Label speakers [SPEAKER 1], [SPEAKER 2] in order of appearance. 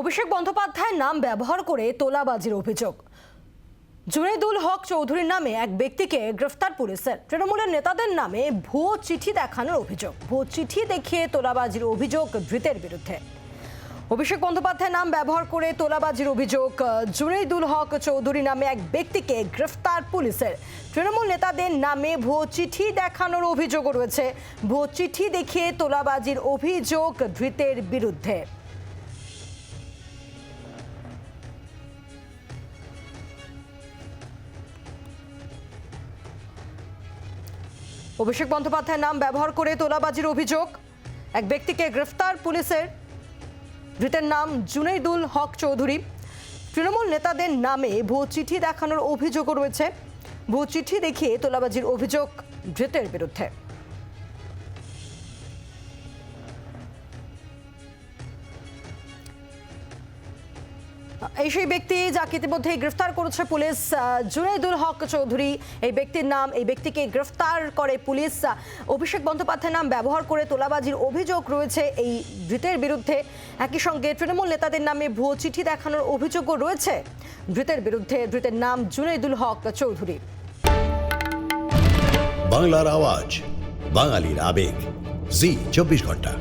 [SPEAKER 1] অভিষেক বন্দ্যোপাধ্যায়ের নাম ব্যবহার করে তোলাবাজির অভিযোগ। জুনেদুল হক চৌধুরীর নামে এক ব্যক্তিকে গ্রেফতার পুলিশের তৃণমূলের নেতাদের নামে ভুয়ো চিঠি দেখানোর অভিযোগ। ভুয়ো চিঠি দেখিয়ে তোলাবাজির অভিযোগ ধৃতের বিরুদ্ধে। অভিষেক বন্দ্যোপাধ্যায়ের নাম ব্যবহার করে তোলাবাজির অভিযোগ, জুনেদুল হক চৌধুরী নামে এক ব্যক্তিকে গ্রেফতার পুলিশের তৃণমূল নেতাদের নামে ভুয়ো চিঠি দেখানোর অভিযোগও রয়েছে। ভুয়ো চিঠি দেখিয়ে তোলাবাজির অভিযোগ ধৃতের বিরুদ্ধে। অভিষেক বন্দ্যোপাধ্যায়ের নাম ব্যবহার করে তোলাবাজির অভিযোগ। এক ব্যক্তিকে গ্রেফতার পুলিশের। ধৃতের নাম জুনেইদুল হক চৌধুরী। তৃণমূল নেতাদের নামে ভুয়ো চিঠি দেখানোর অভিযোগও রয়েছে। ভুয়ো চিঠি দেখিয়ে তোলাবাজির অভিযোগ ধৃতের বিরুদ্ধে। এই সেই ব্যক্তি যাকে ইতিমধ্যে গ্রেফতার করেছে পুলিশ জুনাইদুল হক চৌধুরী। এই ব্যক্তির নাম, এই ব্যক্তিকে গ্রেফতার করে পুলিশ অভিষেক বন্দ্যোপাধ্যায়ের নাম ব্যবহার করে তোলাবাজির অভিযোগ রয়েছে এই ধৃতের বিরুদ্ধে। একই সঙ্গে তৃণমূল নেতাদের নামে ভুয়ো চিঠি দেখানোর অভিযোগও রয়েছে ধৃতের বিরুদ্ধে। ধৃতের নাম জুনাইদুল হক চৌধুরী।
[SPEAKER 2] বাংলার আওয়াজ, বাঙালির আবেগ। জি, চব্বিশ ঘণ্টা।